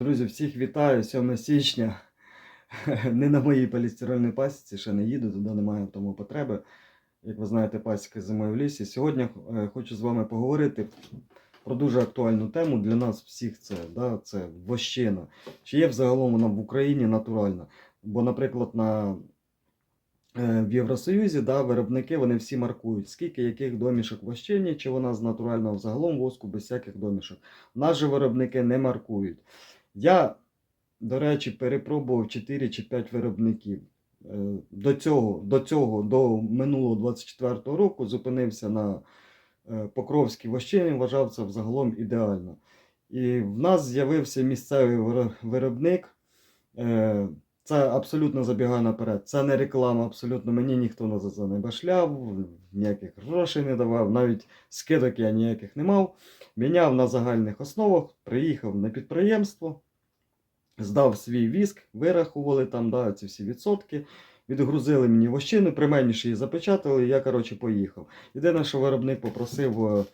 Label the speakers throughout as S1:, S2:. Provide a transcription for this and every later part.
S1: Друзі, всіх вітаю 7 січня. Не на моїй полістирольній пасіці, ще не їду, туди немає в тому потреби. Як ви знаєте, пасіка зимою в лісі. Сьогодні е, хочу з вами поговорити про дуже актуальну тему для нас всіх. Це, да, це вощина. Чи є взагалом вона в Україні натуральна? Бо, наприклад, на, е, в Євросоюзі да, виробники вони всі маркують, скільки яких домішок вощині, чи вона з натурального взагалом воску без всяких домішок. Же виробники не маркують. Я, до речі, перепробував 4 чи 5 виробників. Е, До цього, до цього, до минулого 24-го року зупинився на е, Покровській вощині, вважав це взагалом ідеально. І в нас з'явився місцевий виробник. Е, Це абсолютно забігає наперед. Це не реклама, абсолютно мені ніхто за це не башляв, ніяких грошей не давав, навіть скидок я ніяких не мав. Міняв на загальних основах, приїхав на підприємство, здав свій віск, вирахували там да, ці всі відсотки, відгрузили мені вощину, при її запечатали, і я, коротше, поїхав. Єдине, що виробник попросив, е,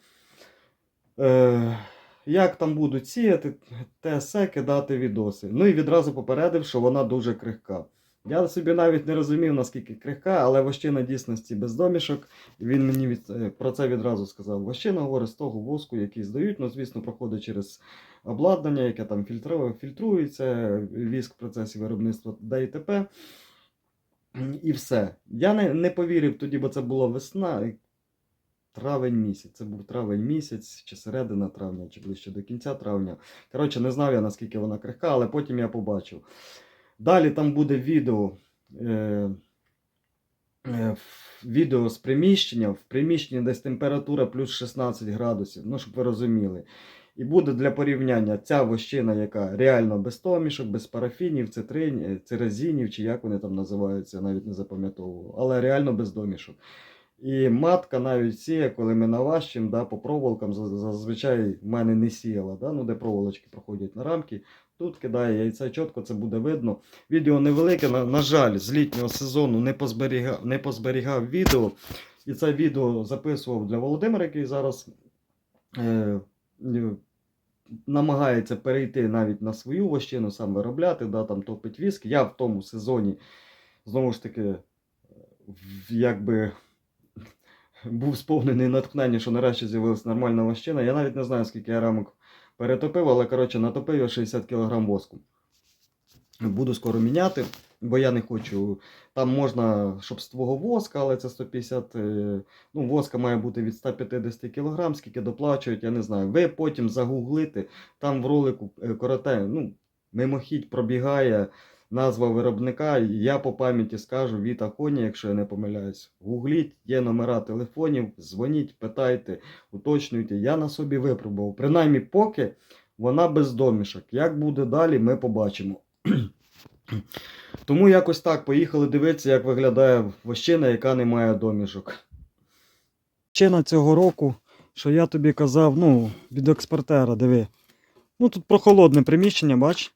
S1: е, як там будуть сіяти, те все кидати відоси. Ну і відразу попередив, що вона дуже крихка. Я собі навіть не розумів, наскільки крихка, але вощина дійсності без домішок. Він мені від, е, про це відразу сказав. Вощина говорить з того воску, який здають. Ну, звісно, проходить через обладнання, яке там фільтрує, фільтрується, віск в процесі виробництва ДТП. І все. Я не, не повірив тоді, бо це була весна. Травень місяць. Це був травень місяць, чи середина травня, чи ближче до кінця травня. Коротше, не знав я, наскільки вона крихка, але потім я побачив. Далі там буде відео. Е, е, відео з приміщення. В приміщенні десь температура плюс 16 градусів, ну, щоб ви розуміли. І буде для порівняння ця вощина, яка реально без томішок, без парафінів, цитрин, е, цирезінів, чи як вони там називаються, навіть не запам'ятовував, але реально без домішок. І матка навіть сіє, коли ми наващимо, да, по проволокам зазвичай в мене не сіяла, да, ну, де проволочки проходять на рамки. Тут кидає яйця чітко, це буде видно. Відео невелике, на, на жаль, з літнього сезону не позберігав, не позберігав відео. І це відео записував для Володимира, який зараз е, е, намагається перейти навіть на свою вощину, сам виробляти, да, там топить віск. Я в тому сезоні знову ж таки, якби був сповнений натхнення, що нарешті з'явилася нормальна вощина. Я навіть не знаю, скільки я рамок перетопив, але коротше натопив я 60 кг воску. Буду скоро міняти, бо я не хочу. Там можна, щоб з твого воска, але це 150. е, Ну, воска має бути від 150 кг, скільки доплачують, я не знаю. Ви потім загуглите, там в ролику е, короте, ну, мимохідь пробігає назва виробника. Я по пам'яті скажу Віта Хоні, якщо я не помиляюсь. Гугліть, є номера телефонів, дзвоніть, питайте, уточнюйте. Я на собі випробував. Принаймні, поки вона без домішок. Як буде далі, ми побачимо. Тому якось так поїхали дивитися, як виглядає вощина, яка не має домішок. Вощина цього року, що я тобі казав, ну, від експортера, диви. Ну тут прохолодне приміщення, бач?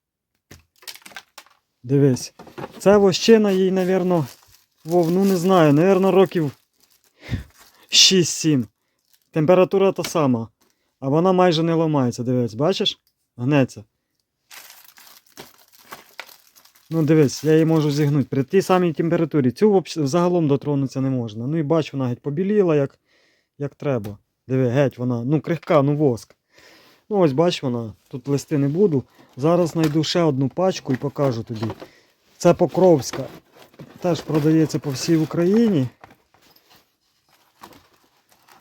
S1: Дивись. Це вощина їй, навірно, Вов, ну не знаю, навірно, років 6-7. Температура та сама. А вона майже не ламається, дивись, бачиш? Гнеться. Ну дивись, я її можу зігнути. При тій самій температурі. Цю вообще- загалом дотронутися не можна. Ну і бач, вона геть побіліла, як, як треба. Диви, геть вона. Ну, крихка, ну воск. Ну ось бач вона. Тут листи не буду. Зараз знайду ще одну пачку і покажу тобі. Це Покровська. Теж продається по всій Україні.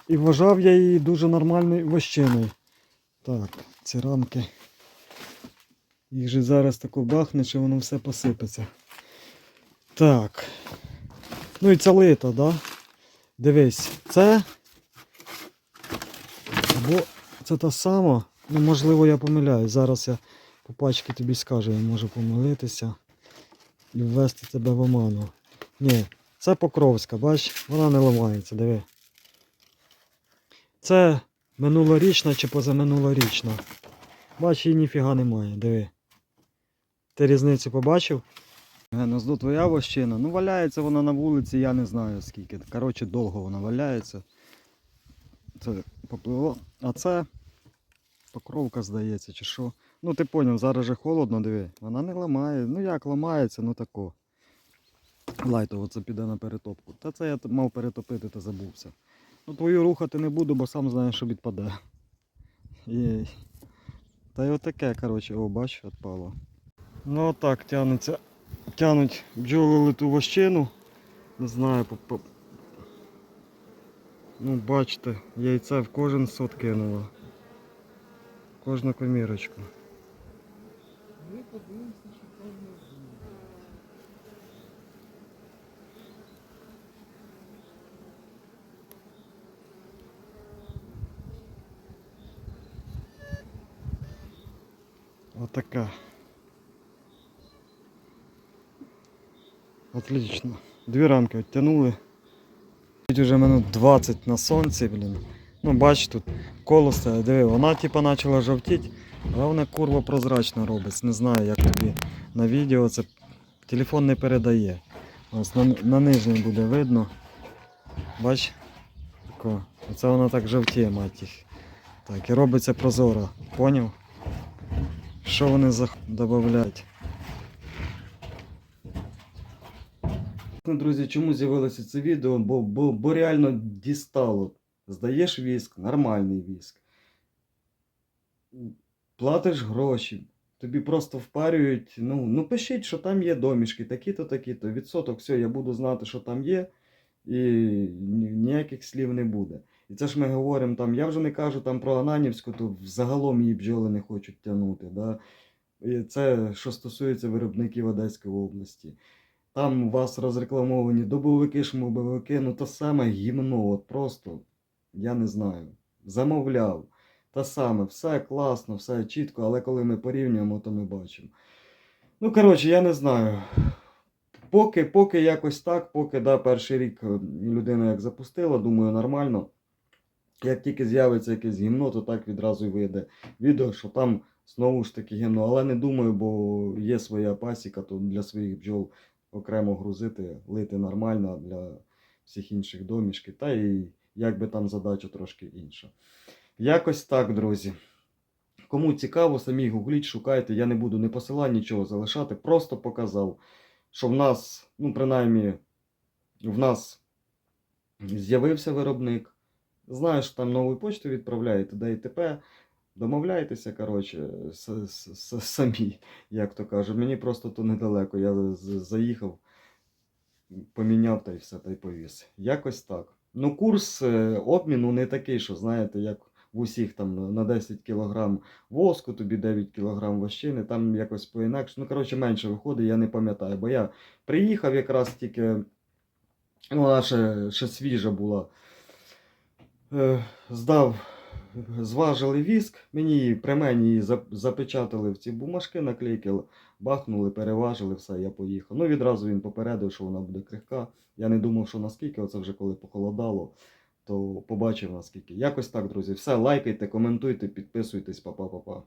S1: І вважав я її дуже нормальною вощиною. Так, ці рамки. Їх же зараз тако бахне, що воно все посипеться. Так. Ну і ця лита, да? Дивись, це. Або це та сама. Ну, можливо, я помиляюсь. Зараз я по пачці тобі скажу, я можу помилитися і ввести тебе в оману. Ні, це Покровська, бач, вона не ламається, диви. Це минулорічна чи позаминулорічна. Бач, її ніфіга немає, диви. Ти різницю побачив? Генозду твоя вощина. Ну, валяється вона на вулиці, я не знаю скільки. Коротше, довго вона валяється. Це попливло. А це покровка, здається, чи що. Ну, ти поняв, зараз же холодно, диви. Вона не ламає. Ну як ламається, ну тако. Лайтово це піде на перетопку. Та це я мав перетопити та забувся. Ну твою рухати не буду, бо сам знаєш, що відпаде. Єй. Та й отаке, коротше, о, бач, відпало. Ну отак тягнеться. Тянуть бджоли ту вощину. Не знаю, по, по... Ну, бачите, яйця в кожен сот кинуло. Кожну комірочку.
S2: Ми подивимося, що не
S1: Отака. Отлично. Дві рамки відтягнули. Уже минут 20 на сонці, блін. Ну бач тут колосе, диви, вона типа почала жовтіти, вона курва прозрачна робить. Не знаю, як тобі на відео це телефон не передає. Ось на, на нижній буде видно. Бач? Тако. Оце вона так жовтіє, мать їх. Так, і робиться прозоро. Поняв? Що вони додають? Друзі, чому з'явилося це відео? Бо, бо, бо реально дістало. Здаєш віск, нормальний віск. Платиш гроші. Тобі просто впарюють. Ну, ну пишіть, що там є домішки, такі-то, такі-то. Відсоток, все, я буду знати, що там є, і ніяких слів не буде. І це ж ми говоримо там, я вже не кажу там про Ананівську, то взагалом її бджоли не хочуть тягнути. Да? І це що стосується виробників Одеської області. Там у вас розрекламовані добовики, шмобовики, ну те саме гімно, от просто, я не знаю, замовляв. Те саме, все класно, все чітко, але коли ми порівнюємо, то ми бачимо. Ну, коротше, я не знаю. Поки, поки якось так, поки да, перший рік е, людина як запустила, думаю, нормально. Як тільки з'явиться якесь гімно, то так відразу й вийде відео, що там знову ж таки гімно. Але не думаю, бо є своя пасіка, то для своїх бджол окремо грузити, лити нормально для всіх інших домішки. Та і якби там задача трошки інша. Якось так, друзі. Кому цікаво, самі гугліть, шукайте. Я не буду ні посилань, нічого залишати. Просто показав, що в нас, ну, принаймні, в нас з'явився виробник. Знаю, що там нову почту відправляєте, де і т.п. Домовляйтеся, коротше, самі, як то кажуть. Мені просто то недалеко. Я заїхав, поміняв та й все, та й повіз. Якось так. Ну, курс е, обміну не такий, що знаєте, як в усіх там на 10 кг воску, тобі 9 кг вощини, там якось поінакше. Ну, коротше, менше виходить, я не пам'ятаю. Бо я приїхав якраз тільки, ну, вона ще, ще свіжа була. Е, здав, зважили віск, мені її- при її зап- запечатали в ці бумажки, наклейки, бахнули, переважили, все, я поїхав. Ну, відразу він попередив, що вона буде крихка. Я не думав, що наскільки, оце вже коли похолодало, то побачив наскільки. Якось так, друзі. Все, лайкайте, коментуйте, підписуйтесь, па-па-па-па.